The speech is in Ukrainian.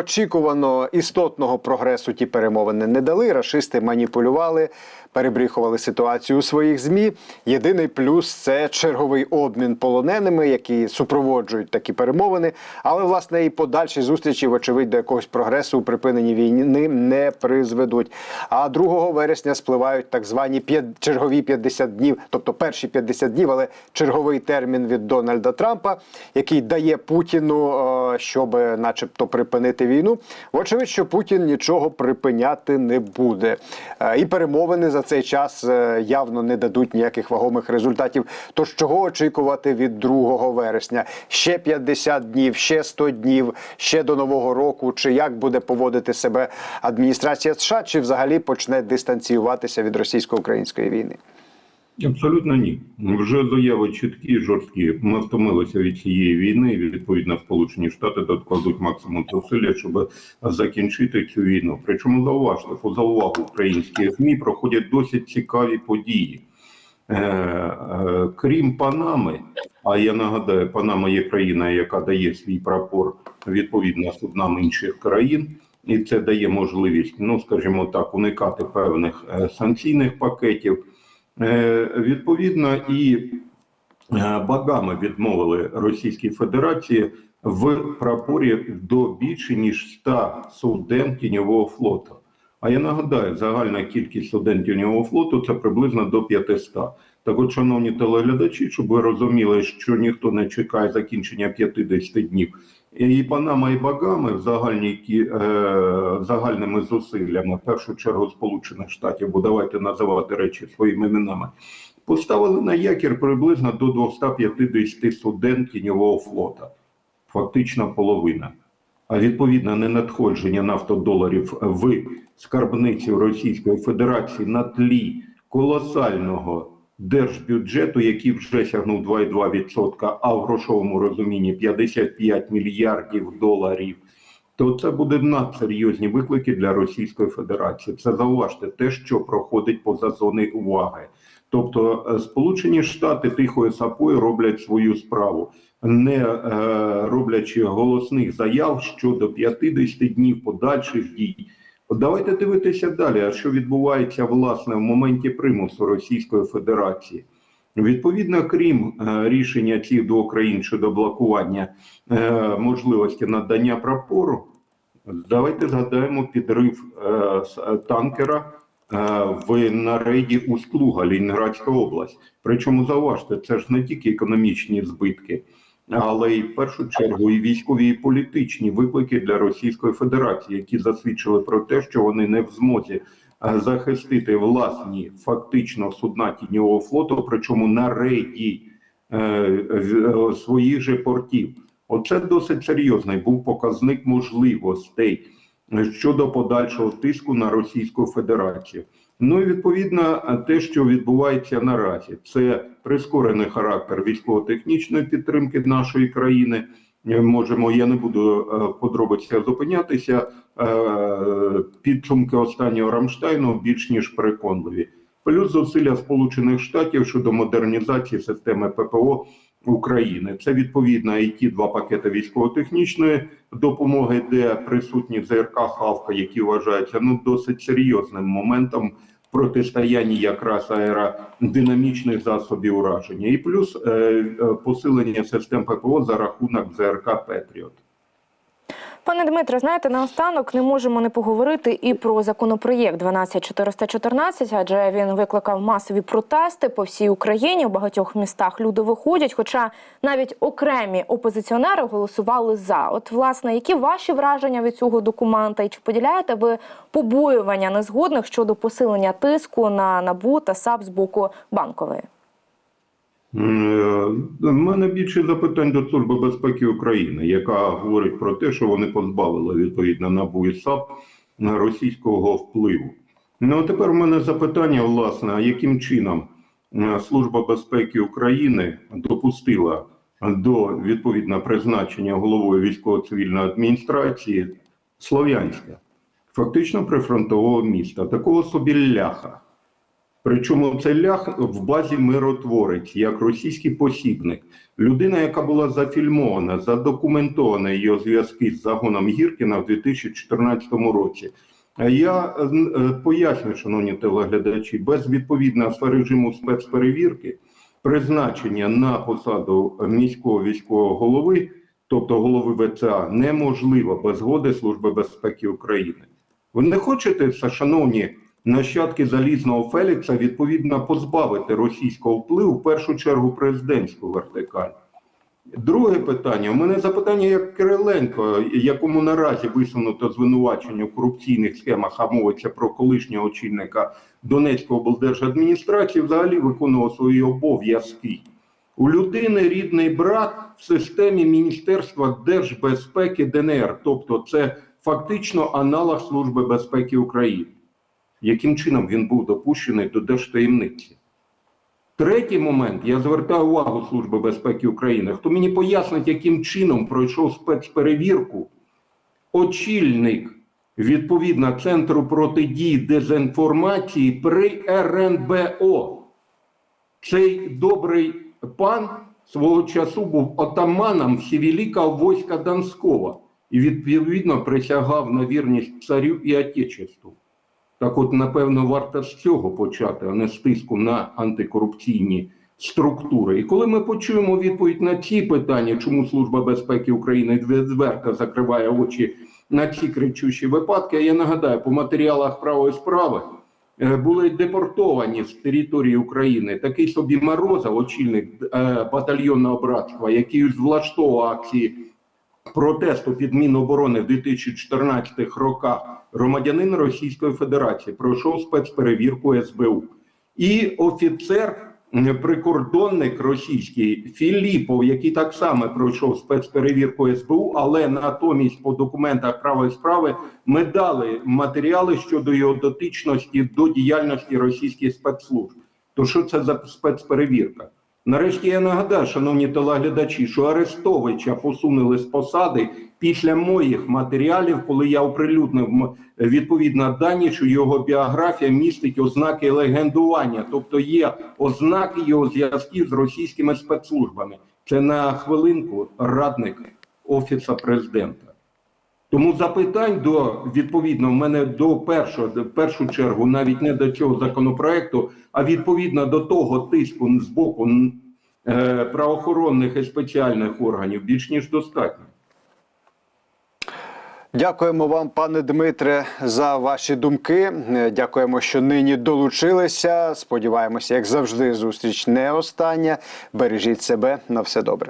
очікувано істотного прогресу ті перемовини не дали. Рашисти маніпулювали, перебріхували ситуацію у своїх змі. Єдиний плюс це черговий обмін полоненими, які супроводжують такі перемовини. Але власне і подальші зустрічі, вочевидь, до якогось прогресу у припиненні війни не призведуть. А 2 вересня спливають так звані чергові 50 днів, тобто перші 50 днів, але черговий термін від Дональда Трампа, який дає Путіну, е, щоб, начебто, припинити війну. Вочевидь, що Путін нічого припиняти не буде. Е, І перемовини за цей час е, явно не дадуть ніяких вагомих результатів. Тож чого очікувати від 2 вересня? Ще 50 днів, ще 100 днів, ще до нового року. Чи як буде поводити себе адміністрація США, чи взагалі почне дистанціюватися від російсько-української війни? Абсолютно ні. Вже заяви чіткі, жорсткі. Ми втомилися від цієї війни. Відповідно, Сполучені Штати докладуть максимум зусилля, щоб закінчити цю війну. Причому зауважте, поза увагу українських ЗМІ проходять досить цікаві події. Е, е, крім Панами, а я нагадаю, Панама є країна, яка дає свій прапор відповідно суднам інших країн, і це дає можливість, ну скажімо так, уникати певних е, санкційних пакетів. Е, Відповідно, і е, Багами відмовили Російській Федерації в прапорі до більше ніж 100 суден тіньового флоту. А я нагадаю, загальна кількість суден тіньового флоту це приблизно до 500. Так от, шановні телеглядачі, щоб ви розуміли, що ніхто не чекає закінчення 50 днів. І Панама і Багами в загальній кі- е, загальними зусиллями, в першу чергу Сполучених Штатів, бо давайте називати речі своїми іменами, поставили на якір приблизно до 250 суден тіньового флота, фактично половина. А відповідно ненадходження нафтодоларів в скарбницю Російської Федерації на тлі колосального держбюджету, який вже сягнув 2,2%, а в грошовому розумінні 55 мільярдів доларів, то це буде надсерйозні виклики для Російської Федерації. Це зауважте те, що проходить поза зони уваги. Тобто е, Сполучені Штати тихою сапою роблять свою справу, не е, роблячи голосних заяв щодо 50 днів подальших дій. Давайте дивитися далі, що відбувається власне в моменті примусу Російської Федерації. Відповідно, крім е, рішення цих двох країн щодо блокування е, можливості надання прапору, давайте згадаємо підрив е, танкера в на рейді Устluга, Лінінградська область. Причому зауважте, це ж не тільки економічні збитки, але й в першу чергу і військові і політичні виклики для Російської Федерації, які засвідчили про те, що вони не в змозі е, захистити власні фактично судна тіньового флоту, причому на рейді е, е, своїх же портів. Оце досить серйозний був показник можливостей е, щодо подальшого тиску на Російську Федерацію. Ну і відповідно е, те, що відбувається наразі, це прискорений характер військово-технічної підтримки нашої країни. Е, Можемо, я не буду е, в подробицях зупинятися. Підсумки останнього Рамштайну більш ніж переконливі. Плюс зусилля Сполучених Штатів щодо модернізації системи ППО України. Це відповідно і ті два пакети військово-технічної допомоги, де присутні ЗРК Хавка, які вважаються ну досить серйозним моментом протистояння якраз аеродинамічних засобів ураження, і плюс е, е, посилення систем ППО за рахунок ЗРК Петріот. Пане Дмитре, знаєте, наостанок не можемо не поговорити і про законопроєкт 12414, адже він викликав масові протести по всій Україні. У багатьох містах люди виходять. Хоча навіть окремі опозиціонери голосували за. От, власне, які ваші враження від цього документа? І чи поділяєте ви побоювання незгодних щодо посилення тиску на НАБУ та САП з боку банкової? М, е, У мене більше запитань до Служби безпеки України, яка говорить про те, що вони позбавили відповідно НАБУ і САП російського впливу. Ну а тепер у мене запитання, власне, яким чином е, Служба безпеки України допустила до відповідно призначення головою військово-цивільної адміністрації Слов'янська, фактично прифронтового міста, такого собі ляха. Причому це лях в базі миротворець, як російський посібник. Людина, яка була зафільмована, задокументована її зв'язки з загоном Гіркіна в 2014 році. А Я е, е, поясню, шановні телеглядачі, без відповідного режиму спецперевірки призначення на посаду міського військового голови, тобто голови ВЦА, неможливо без згоди Служби безпеки України. Ви не хочете, шановні нащадки залізного Фелікса, відповідно позбавити російського впливу в першу чергу президентську вертикаль? Друге питання. У мене запитання як Кириленко, якому наразі висунуто звинувачення в корупційних схемах, а мовиться про колишнього очільника Донецької облдержадміністрації, взагалі виконував свої обов'язки. У людини рідний брат в системі Міністерства держбезпеки ДНР, тобто це фактично аналог Служби безпеки України. Яким чином він був допущений до держтаємниці? Третій момент, я звертаю увагу Служби безпеки України. Хто мені пояснить, яким чином пройшов спецперевірку очільник відповідно Центру протидії дезінформації при РНБО? Цей добрий пан свого часу був отаманом Сівіліка війська Донського і відповідно присягав на вірність царю і отечеству. Так от, напевно, варто з цього почати, а не з тиску на антикорупційні структури. І коли ми почуємо відповідь на ці питання, чому Служба безпеки України відверто закриває очі на ці кричущі випадки, я нагадаю, по матеріалах правої справи е, були депортовані з території України такий собі Морозов, очільник е, батальйонного братства, який влаштовував акції протесту під Міноборони в 2014 роках громадянин Російської Федерації пройшов спецперевірку СБУ. І офіцер, прикордонник російський Філіпов, який так само пройшов спецперевірку СБУ, але натомість по документах правої справи ми дали матеріали щодо його дотичності до діяльності російських спецслужб. То що це за спецперевірка? Нарешті я нагадаю, шановні телеглядачі, що Арестовича посунули з посади після моїх матеріалів, коли я оприлюднив відповідно дані, що його біографія містить ознаки легендування, тобто є ознаки його зв'язків з російськими спецслужбами. Це на хвилинку радник офіса президента. Тому запитань до відповідно в мене до першого в першу чергу, навіть не до цього законопроекту, а відповідно до того тиску з боку е, правоохоронних і спеціальних органів більш ніж достатньо. Дякуємо вам, пане Дмитре, за ваші думки. Е, Дякуємо, що нині долучилися. Сподіваємося, як завжди, зустріч не остання. Бережіть себе на все добре.